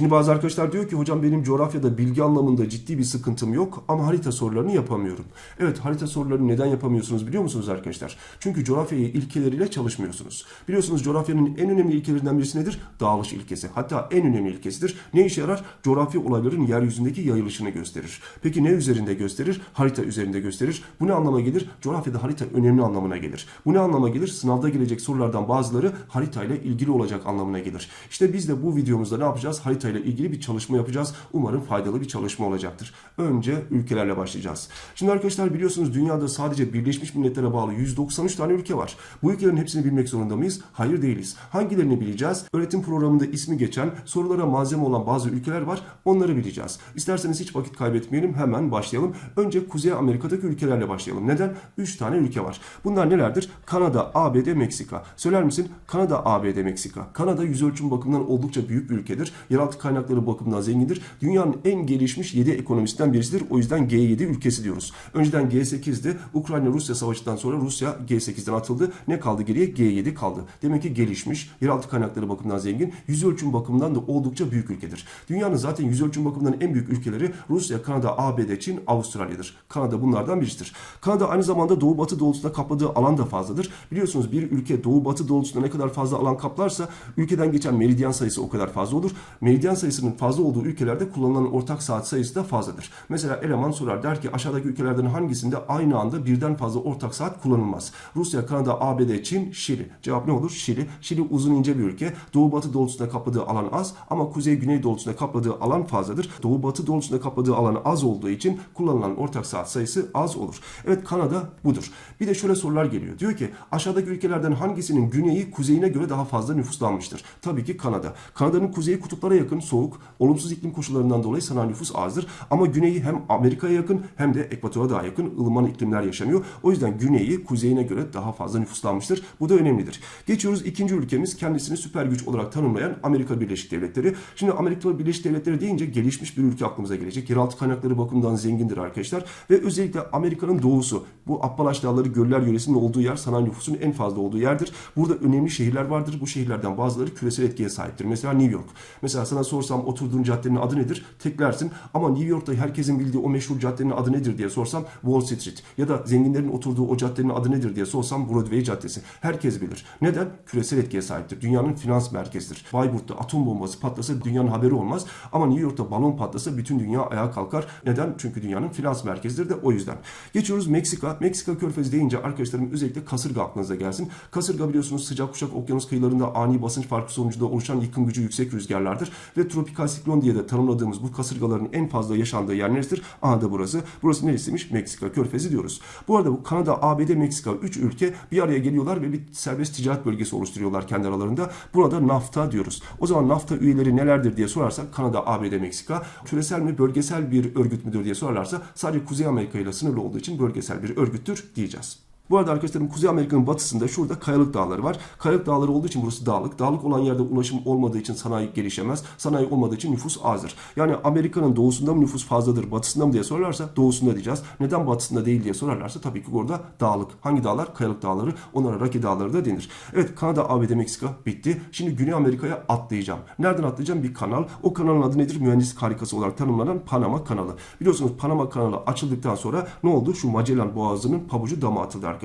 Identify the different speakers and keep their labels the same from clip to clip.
Speaker 1: Şimdi bazı arkadaşlar diyor ki hocam benim coğrafyada bilgi anlamında ciddi bir sıkıntım yok ama harita sorularını yapamıyorum. Evet harita sorularını neden yapamıyorsunuz biliyor musunuz arkadaşlar? Çünkü coğrafyayı ilkeleriyle çalışmıyorsunuz. Biliyorsunuz coğrafyanın en önemli ilkelerinden birisi nedir? Dağılış ilkesi. Hatta en önemli ilkesidir. Ne işe yarar? Coğrafi olayların yeryüzündeki yayılışını gösterir. Peki ne üzerinde gösterir? Harita üzerinde gösterir. Bu ne anlama gelir? Coğrafyada harita önemli anlamına gelir. Bu ne anlama gelir? Sınavda gelecek sorulardan bazıları haritayla ilgili olacak anlamına gelir. İşte biz de bu videomuzda ne yapacağız? Haritayla ilgili bir çalışma yapacağız. Umarım faydalı bir çalışma olacaktır. Önce ülkelerle başlayacağız. Şimdi arkadaşlar biliyorsunuz dünyada sadece Birleşmiş Milletler'e bağlı 193 tane ülke var. Bu ülkelerin hepsini bilmek zorunda mıyız? Hayır değiliz. Hangilerini bileceğiz? Öğretim programında ismi geçen, sorulara malzeme olan bazı ülkeler var. Onları bileceğiz. İsterseniz hiç vakit kaybetmeyelim. Hemen başlayalım. Önce Kuzey Amerika'daki ülkelerle başlayalım. Neden? 3 tane ülke var. Bunlar nelerdir? Kanada, ABD, Meksika. Söyler misin? Kanada, ABD, Meksika. Kanada yüz ölçüm bakımından oldukça büyük bir ülkedir. Yeraltı kaynakları bakımından zengindir. Dünyanın en gelişmiş 7 ekonomisinden birisidir. O yüzden G7 ülkesi diyoruz. Önceden G8'di. Ukrayna-Rusya savaşından sonra Rusya G8'den atıldı. Ne kaldı geriye? G7 kaldı. Demek ki gelişmiş, yeraltı kaynakları bakımından zengin, yüz ölçüm bakımından da oldukça büyük ülkedir. Dünyanın zaten yüz ölçüm bakımından en büyük ülkeleri Rusya, Kanada, ABD, Çin, Avustralya'dır. Kanada bunlardan birisidir. Kanada aynı zamanda doğu batı doğrultusunda kapladığı alan da fazladır. Biliyorsunuz bir ülke doğu batı doğrultusunda ne kadar fazla alan kaplarsa ülkeden geçen meridyen sayısı o kadar fazla olur. Meridyen sayısının fazla olduğu ülkelerde kullanılan ortak saat sayısı da fazladır. Mesela eleman sorar der ki aşağıdaki ülkelerden hangisinde aynı anda birden fazla ortak saat kullanılmaz? Rusya, Kanada, ABD, Çin, Şili. Cevap ne olur? Şili. Şili uzun ince bir ülke. Doğu batı doğrultusunda kapladığı alan az ama kuzey güney doğrultusunda kapladığı alan fazladır. Doğu batı doğrultusunda kapladığı alan az olduğu için kullanılan ortak saat sayısı az olur. Evet Kanada budur. Bir de şöyle sorular geliyor. Diyor ki aşağıdaki ülkelerden hangisinin güneyi kuzeyine göre daha fazla nüfuslanmıştır? Tabii ki Kanada. Kanada'nın kuzeyi kutuplara yakın, soğuk, olumsuz iklim koşullarından dolayı sanayi nüfus azdır. Ama güneyi hem Amerika'ya yakın hem de ekvatora daha yakın ılıman iklimler yaşanıyor. O yüzden güneyi kuzeyine göre daha fazla nüfuslanmıştır. Bu da önemlidir. Geçiyoruz ikinci ülkemiz kendisini süper güç olarak tanımlayan Amerika Birleşik Devletleri. Şimdi Amerika Birleşik Devletleri deyince gelişmiş bir ülke aklımıza gelecek. Yeraltı kaynakları bakımından zengindir arkadaşlar. Ve özellikle Amerika'nın doğusu. Bu Appalaç Dağları Göller yöresinin olduğu yer sanayi nüfusunun en fazla olduğu yerdir. Burada önemli şehirler vardır. Bu şehirlerden bazıları küresel etkiye sahiptir. Mesela New York. Mesela sana sorsam oturduğun caddenin adı nedir? Teklersin. Ama New York'ta herkesin bildiği o meşhur caddenin adı nedir diye sorsam Wall Street. Ya da zenginlerin oturduğu o caddenin adı nedir diye sorsam Broadway Caddesi. Herkes bilir. Neden? Küresel etkiye sahiptir. Dünyanın finans merkezidir. Bayburt'ta atom bombası patlasa dünyanın haberi olmaz. Ama New York'ta balon patlasa bütün dünya ayağa kalkar. Neden? Çünkü dünyanın finans merkezidir de o yüzden. Geçiyoruz Meksika. Meksika körfezi deyince arkadaşlarım özellikle kasırga aklınıza gelsin. Kasırga biliyorsunuz sıcak kuşak okyanus kıyılarında ani basınç farkı sonucunda oluşan yıkım gücü yüksek rüzgarlardır. Ve tropikal siklon diye de tanımladığımız bu kasırgaların en fazla yaşandığı yer neresidir? Aha da burası. Burası neresiymiş? Meksika körfezi diyoruz. Bu arada bu Kanada, ABD, Meksika 3 ülke bir araya geliyorlar ve bir serbest ticaret bölgesi oluşturuyorlar kendi aralarında. Buna da NAFTA diyoruz. O zaman NAFTA üyeleri nelerdir diye sorarsak Kanada, ABD, Meksika küresel mi bölgesel bir örgüt müdür diye sorarlarsa sadece Kuzey Amerika ile sınırlı olduğu için bölgesel bir örgüttür diyeceğiz. Bu arada arkadaşlarım Kuzey Amerika'nın batısında şurada kayalık dağları var. Kayalık dağları olduğu için burası dağlık. Dağlık olan yerde ulaşım olmadığı için sanayi gelişemez. Sanayi olmadığı için nüfus azdır. Yani Amerika'nın doğusunda mı nüfus fazladır, batısında mı diye sorarlarsa doğusunda diyeceğiz. Neden batısında değil diye sorarlarsa tabii ki orada dağlık. Hangi dağlar? Kayalık dağları. Onlara Rocky dağları da denir. Evet Kanada, ABD, Meksika bitti. Şimdi Güney Amerika'ya atlayacağım. Nereden atlayacağım? Bir kanal. O kanalın adı nedir? Mühendislik harikası olarak tanımlanan Panama kanalı. Biliyorsunuz Panama kanalı açıldıktan sonra ne oldu? Şu Magellan boğazının pabucu dama atıldı.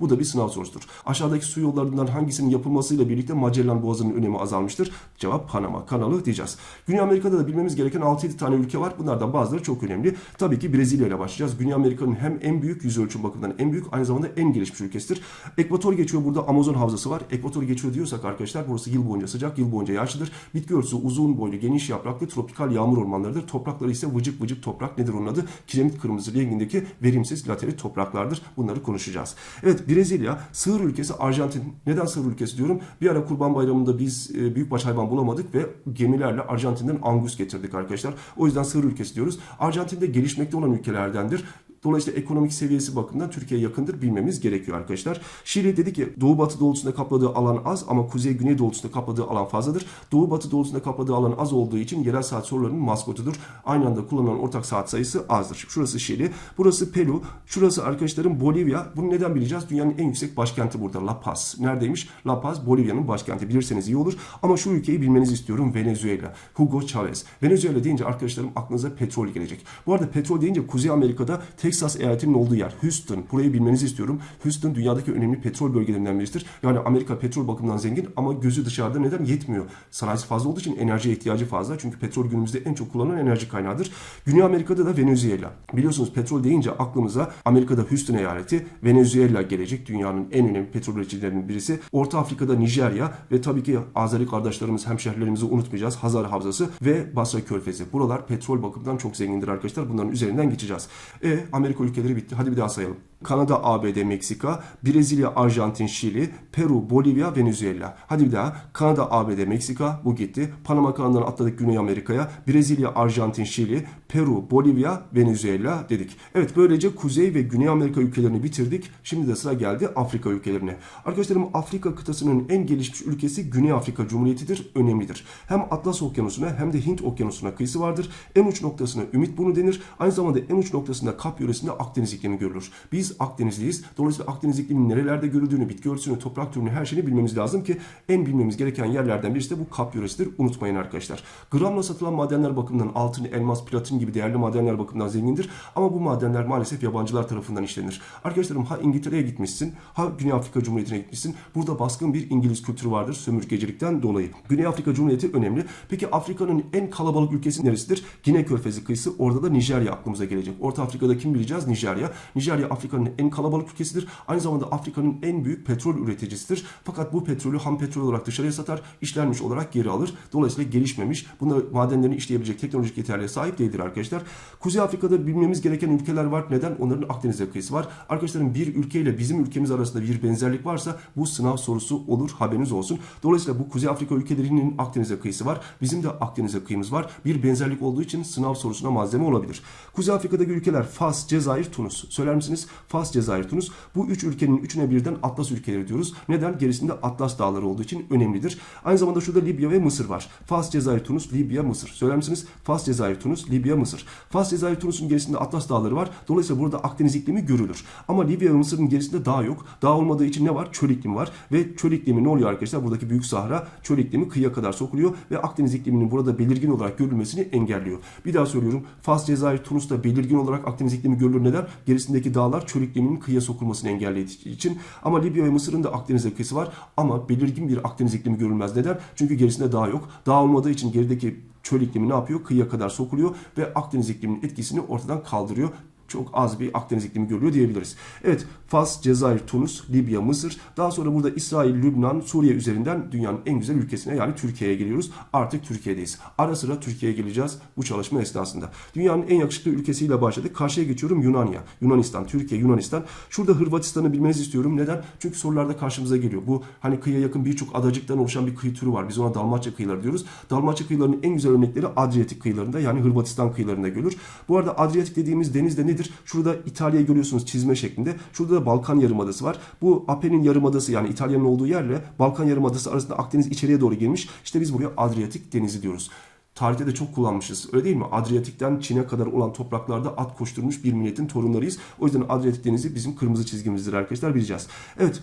Speaker 1: Bu da bir sınav sorusudur. Aşağıdaki su yollarından hangisinin yapılmasıyla birlikte Magellan boğazının önemi azalmıştır? Cevap Panama kanalı diyeceğiz. Güney Amerika'da da bilmemiz gereken 6-7 tane ülke var. Bunlardan bazıları çok önemli. Tabii ki Brezilya ile başlayacağız. Güney Amerika'nın hem en büyük yüz ölçüm bakımından en büyük aynı zamanda en gelişmiş ülkesidir. Ekvator geçiyor burada Amazon havzası var. Ekvator geçiyor diyorsak arkadaşlar burası yıl boyunca sıcak, yıl boyunca yağışlıdır. Bitki örtüsü uzun boylu, geniş yapraklı tropikal yağmur ormanlarıdır. Toprakları ise vıcık vıcık toprak nedir onun adı? Kiremit kırmızı rengindeki verimsiz laterit topraklardır. Bunları konuşacağız. Evet Brezilya sığır ülkesi Arjantin. Neden sığır ülkesi diyorum? Bir ara Kurban Bayramı'nda biz e, büyükbaş hayvan bulamadık ve gemilerle Arjantin'den angus getirdik arkadaşlar. O yüzden sığır ülkesi diyoruz. Arjantin'de gelişmekte olan ülkelerdendir Dolayısıyla ekonomik seviyesi bakımından Türkiye'ye yakındır bilmemiz gerekiyor arkadaşlar. Şili dedi ki doğu batı doğrultusunda kapladığı alan az ama kuzey güney doğrultusunda kapladığı alan fazladır. Doğu batı doğrultusunda kapladığı alan az olduğu için yerel saat sorularının maskotudur. Aynı anda kullanılan ortak saat sayısı azdır. Şurası Şili, burası Peru, şurası arkadaşlarım Bolivya. Bunu neden bileceğiz? Dünyanın en yüksek başkenti burada La Paz. Neredeymiş? La Paz Bolivya'nın başkenti. Bilirseniz iyi olur. Ama şu ülkeyi bilmenizi istiyorum. Venezuela. Hugo Chavez. Venezuela deyince arkadaşlarım aklınıza petrol gelecek. Bu arada petrol deyince Kuzey Amerika'da Texas eyaletinin olduğu yer. Houston. Burayı bilmenizi istiyorum. Houston dünyadaki önemli petrol bölgelerinden birisidir. Yani Amerika petrol bakımından zengin ama gözü dışarıda neden yetmiyor? Sanayisi fazla olduğu için enerjiye ihtiyacı fazla. Çünkü petrol günümüzde en çok kullanılan enerji kaynağıdır. Güney Amerika'da da Venezuela. Biliyorsunuz petrol deyince aklımıza Amerika'da Houston eyaleti, Venezuela gelecek. Dünyanın en önemli petrol üreticilerinden birisi. Orta Afrika'da Nijerya ve tabii ki Azeri kardeşlerimiz, hemşehrilerimizi unutmayacağız. Hazar Havzası ve Basra Körfezi. Buralar petrol bakımından çok zengindir arkadaşlar. Bunların üzerinden geçeceğiz. E Amerika ülkeleri bitti. Hadi bir daha sayalım. Kanada, ABD, Meksika, Brezilya, Arjantin, Şili, Peru, Bolivya, Venezuela. Hadi bir daha. Kanada, ABD, Meksika bu gitti. Panama kanalından atladık Güney Amerika'ya. Brezilya, Arjantin, Şili, Peru, Bolivya, Venezuela dedik. Evet böylece Kuzey ve Güney Amerika ülkelerini bitirdik. Şimdi de sıra geldi Afrika ülkelerine. Arkadaşlarım Afrika kıtasının en gelişmiş ülkesi Güney Afrika Cumhuriyeti'dir. Önemlidir. Hem Atlas Okyanusu'na hem de Hint Okyanusu'na kıyısı vardır. En uç noktasına Ümit Burnu denir. Aynı zamanda en uç noktasında Kap yöresinde Akdeniz iklimi görülür. Biz Akdenizliyiz. Dolayısıyla Akdeniz ikliminin nerelerde görüldüğünü, bitki örtüsünü, toprak türünü her şeyini bilmemiz lazım ki en bilmemiz gereken yerlerden birisi de bu Kap yöresidir. Unutmayın arkadaşlar. Gramla satılan madenler bakımından altın, elmas, platin gibi değerli madenler bakımından zengindir. Ama bu madenler maalesef yabancılar tarafından işlenir. Arkadaşlarım ha İngiltere'ye gitmişsin, ha Güney Afrika Cumhuriyeti'ne gitmişsin. Burada baskın bir İngiliz kültürü vardır sömürgecilikten dolayı. Güney Afrika Cumhuriyeti önemli. Peki Afrika'nın en kalabalık ülkesi neresidir? Gine Körfezi kıyısı. Orada da Nijerya aklımıza gelecek. Orta Afrika'da kim bileceğiz? Nijerya. Nijerya Afrika'nın en kalabalık ülkesidir. Aynı zamanda Afrika'nın en büyük petrol üreticisidir. Fakat bu petrolü ham petrol olarak dışarıya satar, işlenmiş olarak geri alır. Dolayısıyla gelişmemiş, bunu madenlerini işleyebilecek teknolojik yeterliğe sahip değildir arkadaşlar. Kuzey Afrika'da bilmemiz gereken ülkeler var. Neden? Onların Akdeniz'e kıyısı var. Arkadaşlarım bir ülkeyle bizim ülkemiz arasında bir benzerlik varsa bu sınav sorusu olur. Haberiniz olsun. Dolayısıyla bu Kuzey Afrika ülkelerinin Akdeniz'e kıyısı var. Bizim de Akdeniz'e kıyımız var. Bir benzerlik olduğu için sınav sorusuna malzeme olabilir. Kuzey Afrika'daki ülkeler Fas, Cezayir, Tunus. Söyler misiniz? Fas, Cezayir, Tunus. Bu üç ülkenin üçüne birden Atlas ülkeleri diyoruz. Neden? Gerisinde Atlas dağları olduğu için önemlidir. Aynı zamanda şurada Libya ve Mısır var. Fas, Cezayir, Tunus, Libya, Mısır. Söyler misiniz? Fas, Cezayir, Tunus, Libya, Mısır. Fas, Cezayir, Tunus'un gerisinde Atlas dağları var. Dolayısıyla burada Akdeniz iklimi görülür. Ama Libya ve Mısır'ın gerisinde dağ yok. Dağ olmadığı için ne var? Çöl iklimi var. Ve çöl iklimi ne oluyor arkadaşlar? Buradaki büyük sahra çöl iklimi kıyıya kadar sokuluyor ve Akdeniz ikliminin burada belirgin olarak görülmesini engelliyor. Bir daha söylüyorum. Fas, Cezayir, Tunus'ta belirgin olarak Akdeniz iklimi görülür. Neden? Gerisindeki dağlar çöl ikliminin kıyıya sokulmasını engellediği için. Ama Libya ve Mısır'ın da Akdeniz kıyısı var. Ama belirgin bir Akdeniz iklimi görülmez. Neden? Çünkü gerisinde dağ yok. Dağ olmadığı için gerideki çöl iklimi ne yapıyor? Kıyıya kadar sokuluyor ve Akdeniz ikliminin etkisini ortadan kaldırıyor çok az bir Akdeniz iklimi görülüyor diyebiliriz. Evet Fas, Cezayir, Tunus, Libya, Mısır. Daha sonra burada İsrail, Lübnan, Suriye üzerinden dünyanın en güzel ülkesine yani Türkiye'ye geliyoruz. Artık Türkiye'deyiz. Ara sıra Türkiye'ye geleceğiz bu çalışma esnasında. Dünyanın en yakışıklı ülkesiyle başladık. Karşıya geçiyorum Yunanya. Yunanistan, Türkiye, Yunanistan. Şurada Hırvatistan'ı bilmenizi istiyorum. Neden? Çünkü sorularda karşımıza geliyor. Bu hani kıyıya yakın birçok adacıktan oluşan bir kıyı türü var. Biz ona Dalmaçya kıyıları diyoruz. Dalmaçya kıyılarının en güzel örnekleri Adriyatik kıyılarında yani Hırvatistan kıyılarında görülür. Bu arada Adriyatik dediğimiz deniz de nedir? Şurada İtalya'yı görüyorsunuz çizme şeklinde. Şurada da Balkan Yarımadası var. Bu Apennin Yarımadası yani İtalya'nın olduğu yerle Balkan Yarımadası arasında Akdeniz içeriye doğru girmiş. İşte biz buraya Adriyatik Denizi diyoruz. Tarihte de çok kullanmışız. Öyle değil mi? Adriyatik'ten Çin'e kadar olan topraklarda at koşturmuş bir milletin torunlarıyız. O yüzden Adriyatik Denizi bizim kırmızı çizgimizdir arkadaşlar bileceğiz. Evet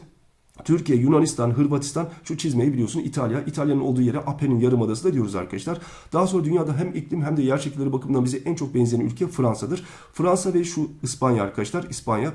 Speaker 1: Türkiye, Yunanistan, Hırvatistan şu çizmeyi biliyorsun. İtalya, İtalya'nın olduğu yere Apennin Yarımadası da diyoruz arkadaşlar. Daha sonra dünyada hem iklim hem de yer şekilleri bakımından bize en çok benzeyen ülke Fransa'dır. Fransa ve şu İspanya arkadaşlar. İspanya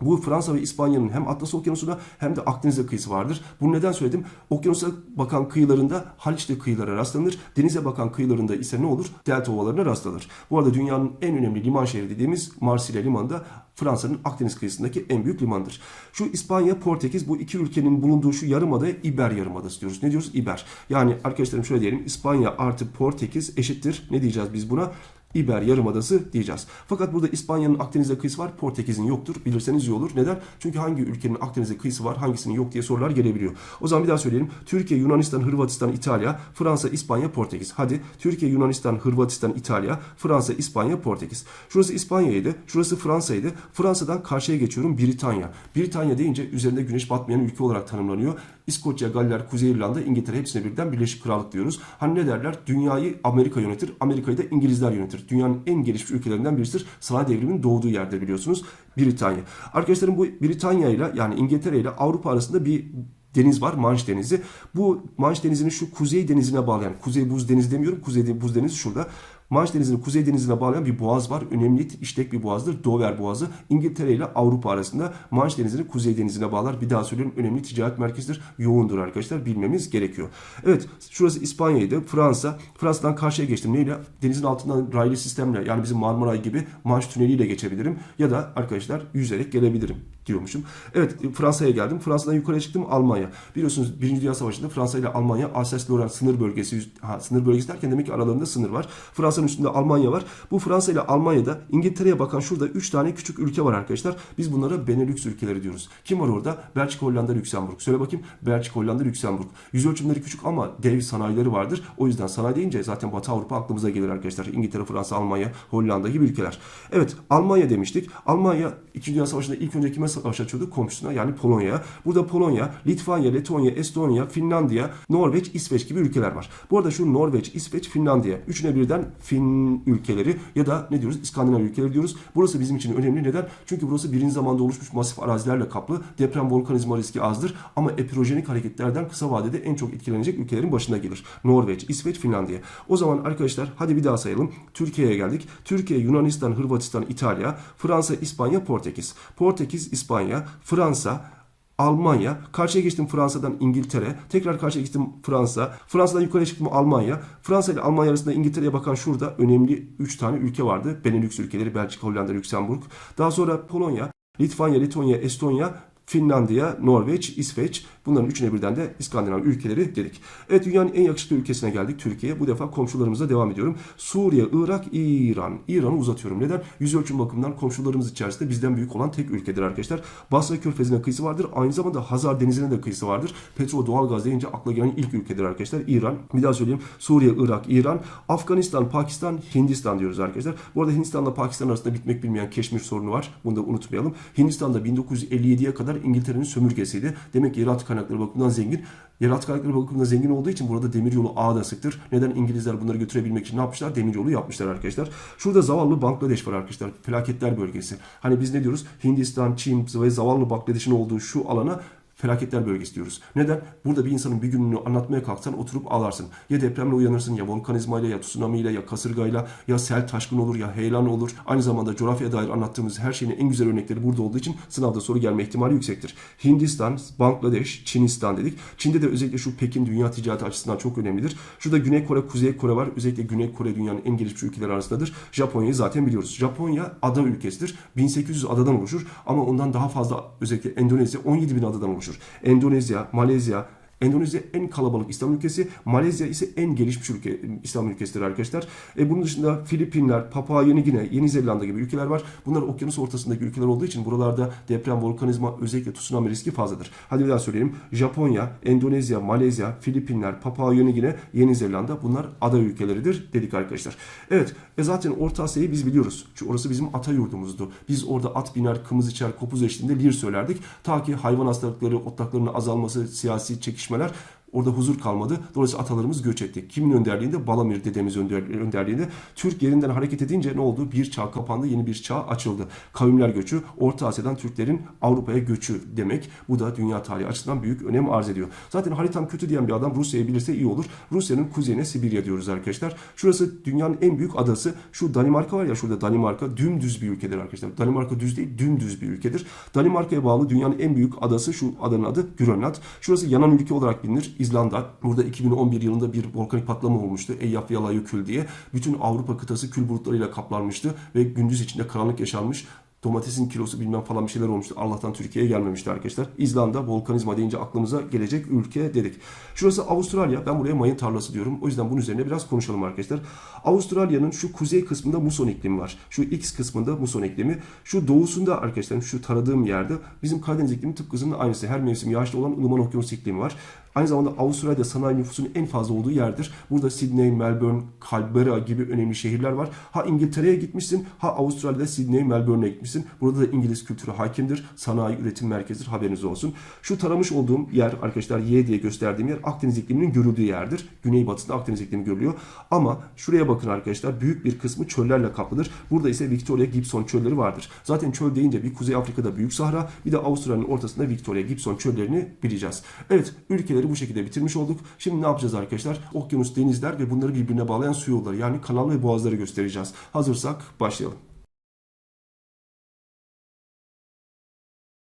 Speaker 1: bu Fransa ve İspanya'nın hem Atlas Okyanusu'na hem de Akdeniz'e kıyısı vardır. Bunu neden söyledim? Okyanusa bakan kıyılarında Haliç'te kıyılara rastlanır. Denize bakan kıyılarında ise ne olur? Delta ovalarına rastlanır. Bu arada dünyanın en önemli liman şehri dediğimiz Marsilya Limanı da Fransa'nın Akdeniz kıyısındaki en büyük limandır. Şu İspanya, Portekiz bu iki ülkenin bulunduğu şu yarımadaya İber Yarımadası diyoruz. Ne diyoruz? İber. Yani arkadaşlarım şöyle diyelim. İspanya artı Portekiz eşittir. Ne diyeceğiz biz buna? İber Yarımadası diyeceğiz. Fakat burada İspanya'nın Akdeniz'e kıyısı var, Portekiz'in yoktur. Bilirseniz iyi olur. Neden? Çünkü hangi ülkenin Akdeniz'e kıyısı var, hangisinin yok diye sorular gelebiliyor. O zaman bir daha söyleyelim. Türkiye, Yunanistan, Hırvatistan, İtalya, Fransa, İspanya, Portekiz. Hadi Türkiye, Yunanistan, Hırvatistan, İtalya, Fransa, İspanya, Portekiz. Şurası İspanya'ydı, şurası Fransa'ydı. Fransa'dan karşıya geçiyorum Britanya. Britanya deyince üzerinde güneş batmayan ülke olarak tanımlanıyor. İskoçya, Galler, Kuzey İrlanda, İngiltere hepsine birden Birleşik Krallık diyoruz. Hani ne derler? Dünyayı Amerika yönetir, Amerika'yı da İngilizler yönetir. Dünyanın en gelişmiş ülkelerinden birisidir. Sanayi devriminin doğduğu yerde biliyorsunuz. Britanya. Arkadaşlarım bu Britanya ile yani İngiltere ile Avrupa arasında bir deniz var Manş Denizi. Bu Manş Denizi'ni şu Kuzey Denizi'ne bağlayan, Kuzey Buz Denizi demiyorum, Kuzey Buz Denizi şurada. Manş Denizi'ni Kuzey Denizi'ne bağlayan bir boğaz var. Önemli işlek bir boğazdır. Dover Boğazı. İngiltere ile Avrupa arasında Manş Denizi'ni Kuzey Denizi'ne bağlar. Bir daha söylüyorum önemli ticaret merkezidir. Yoğundur arkadaşlar. Bilmemiz gerekiyor. Evet şurası İspanya'ydı. Fransa. Fransa'dan karşıya geçtim. Neyle? Denizin altından raylı sistemle yani bizim Marmaray gibi Manş tüneliyle geçebilirim. Ya da arkadaşlar yüzerek gelebilirim diyormuşum. Evet Fransa'ya geldim. Fransa'dan yukarıya çıktım Almanya. Biliyorsunuz Birinci Dünya Savaşı'nda Fransa ile Almanya Alsace-Lorraine sınır bölgesi. Ha, sınır bölgesi derken demek ki aralarında sınır var. Fransa'nın üstünde Almanya var. Bu Fransa ile Almanya'da İngiltere'ye bakan şurada 3 tane küçük ülke var arkadaşlar. Biz bunlara Benelux ülkeleri diyoruz. Kim var orada? Belçika, Hollanda, Lüksemburg. Söyle bakayım. Belçika, Hollanda, Lüksemburg. Yüz ölçümleri küçük ama dev sanayileri vardır. O yüzden sanayi deyince zaten Batı Avrupa aklımıza gelir arkadaşlar. İngiltere, Fransa, Almanya, Hollanda gibi ülkeler. Evet Almanya demiştik. Almanya 2. Dünya Savaşı'nda ilk önce kime savaş açıyordu? Komşusuna yani Polonya'ya. Burada Polonya, Litvanya, Letonya, Estonya, Finlandiya, Norveç, İsveç gibi ülkeler var. Bu arada şu Norveç, İsveç, Finlandiya. Üçüne birden Fin ülkeleri ya da ne diyoruz? İskandinav ülkeleri diyoruz. Burası bizim için önemli. Neden? Çünkü burası birinci zamanda oluşmuş masif arazilerle kaplı. Deprem volkanizma riski azdır. Ama epirojenik hareketlerden kısa vadede en çok etkilenecek ülkelerin başına gelir. Norveç, İsveç, Finlandiya. O zaman arkadaşlar hadi bir daha sayalım. Türkiye'ye geldik. Türkiye, Yunanistan, Hırvatistan, İtalya, Fransa, İspanya, Portekiz. Portekiz, İspanya, Fransa, Almanya. Karşıya geçtim Fransa'dan İngiltere. Tekrar karşıya geçtim Fransa. Fransa'dan yukarıya çıktım Almanya. Fransa ile Almanya arasında İngiltere'ye bakan şurada önemli 3 tane ülke vardı. Benelux ülkeleri Belçika, Hollanda, Lüksemburg. Daha sonra Polonya, Litvanya, Letonya, Estonya, Finlandiya, Norveç, İsveç bunların üçüne birden de İskandinav ülkeleri dedik. Evet dünyanın en yakışıklı ülkesine geldik Türkiye. Bu defa komşularımızla devam ediyorum. Suriye, Irak, İran. İran'ı uzatıyorum. Neden? Yüz ölçüm bakımından komşularımız içerisinde bizden büyük olan tek ülkedir arkadaşlar. Basra Körfezi'ne kıyısı vardır. Aynı zamanda Hazar Denizi'ne de kıyısı vardır. Petrol, doğalgaz deyince akla gelen ilk ülkedir arkadaşlar. İran. Bir daha söyleyeyim. Suriye, Irak, İran, Afganistan, Pakistan, Hindistan diyoruz arkadaşlar. Bu arada Hindistan'la Pakistan arasında bitmek bilmeyen Keşmir sorunu var. Bunu da unutmayalım. Hindistan'da 1957'ye kadar İngiltere'nin sömürgesiydi. Demek ki yeraltı kaynakları bakımından zengin. Yeraltı kaynakları bakımından zengin olduğu için burada demiryolu ağı da sıktır. Neden İngilizler bunları götürebilmek için ne yapmışlar? Demiryolu yapmışlar arkadaşlar. Şurada zavallı Bangladeş var arkadaşlar. Felaketler bölgesi. Hani biz ne diyoruz? Hindistan, Çin ve zavallı Bangladeş'in olduğu şu alana felaketler bölgesi diyoruz. Neden? Burada bir insanın bir gününü anlatmaya kalksan oturup ağlarsın. Ya depremle uyanırsın ya volkanizmayla ya tsunamiyle ya kasırgayla ya sel taşkın olur ya heyelan olur. Aynı zamanda coğrafyaya dair anlattığımız her şeyin en güzel örnekleri burada olduğu için sınavda soru gelme ihtimali yüksektir. Hindistan, Bangladeş, Çinistan dedik. Çin'de de özellikle şu Pekin dünya ticareti açısından çok önemlidir. Şurada Güney Kore, Kuzey Kore var. Özellikle Güney Kore dünyanın en gelişmiş ülkeleri arasındadır. Japonya'yı zaten biliyoruz. Japonya ada ülkesidir. 1800 adadan oluşur ama ondan daha fazla özellikle Endonezya 17 bin adadan oluşur. Endonezya, Malezya, Endonezya en kalabalık İslam ülkesi, Malezya ise en gelişmiş ülke İslam ülkesidir arkadaşlar. E bunun dışında Filipinler, Papua Yeni Gine, Yeni Zelanda gibi ülkeler var. Bunlar okyanus ortasındaki ülkeler olduğu için buralarda deprem, volkanizma, özellikle tsunami riski fazladır. Hadi bir daha söyleyeyim. Japonya, Endonezya, Malezya, Filipinler, Papua Yeni Gine, Yeni Zelanda bunlar ada ülkeleridir dedik arkadaşlar. Evet, e zaten Orta Asya'yı biz biliyoruz. Çünkü orası bizim ata yurdumuzdu. Biz orada at biner, kımız içer, kopuz eşliğinde lir söylerdik. Ta ki hayvan hastalıkları, otlaklarının azalması, siyasi sois là. Orada huzur kalmadı. Dolayısıyla atalarımız göç etti. Kimin önderliğinde? Balamir dedemiz önder- önderliğinde. Türk yerinden hareket edince ne oldu? Bir çağ kapandı, yeni bir çağ açıldı. Kavimler göçü, Orta Asya'dan Türklerin Avrupa'ya göçü demek. Bu da dünya tarihi açısından büyük önem arz ediyor. Zaten haritam kötü diyen bir adam Rusya'yı bilirse iyi olur. Rusya'nın kuzeyine Sibirya diyoruz arkadaşlar. Şurası dünyanın en büyük adası. Şu Danimarka var ya şurada Danimarka dümdüz bir ülkedir arkadaşlar. Danimarka düz değil, dümdüz bir ülkedir. Danimarka'ya bağlı dünyanın en büyük adası şu adanın adı Grönland. Şurası yanan ülke olarak bilinir. İzlanda. Burada 2011 yılında bir volkanik patlama olmuştu. Eyjafjallajökull diye. Bütün Avrupa kıtası kül bulutlarıyla kaplanmıştı ve gündüz içinde karanlık yaşanmış. Domatesin kilosu bilmem falan bir şeyler olmuştu. Allah'tan Türkiye'ye gelmemişti arkadaşlar. İzlanda volkanizma deyince aklımıza gelecek ülke dedik. Şurası Avustralya. Ben buraya mayın tarlası diyorum. O yüzden bunun üzerine biraz konuşalım arkadaşlar. Avustralya'nın şu kuzey kısmında muson iklimi var. Şu X kısmında muson iklimi. Şu doğusunda arkadaşlar şu taradığım yerde bizim Karadeniz iklimi tıpkısının aynısı. Her mevsim yağışlı olan ılıman okyanus iklimi var. Aynı zamanda Avustralya'da sanayi nüfusunun en fazla olduğu yerdir. Burada Sydney, Melbourne, Canberra gibi önemli şehirler var. Ha İngiltere'ye gitmişsin, ha Avustralya'da Sydney, Melbourne'e gitmişsin. Burada da İngiliz kültürü hakimdir. Sanayi üretim merkezidir. Haberiniz olsun. Şu taramış olduğum yer arkadaşlar Y diye gösterdiğim yer Akdeniz ikliminin görüldüğü yerdir. Güneybatısında Akdeniz iklimi görülüyor. Ama şuraya bakın arkadaşlar büyük bir kısmı çöllerle kaplıdır. Burada ise Victoria Gibson çölleri vardır. Zaten çöl deyince bir Kuzey Afrika'da Büyük Sahra bir de Avustralya'nın ortasında Victoria Gibson çöllerini bileceğiz. Evet ülkeleri bu şekilde bitirmiş olduk. Şimdi ne yapacağız arkadaşlar? Okyanus, denizler ve bunları birbirine bağlayan su yolları yani kanal ve boğazları göstereceğiz. Hazırsak başlayalım.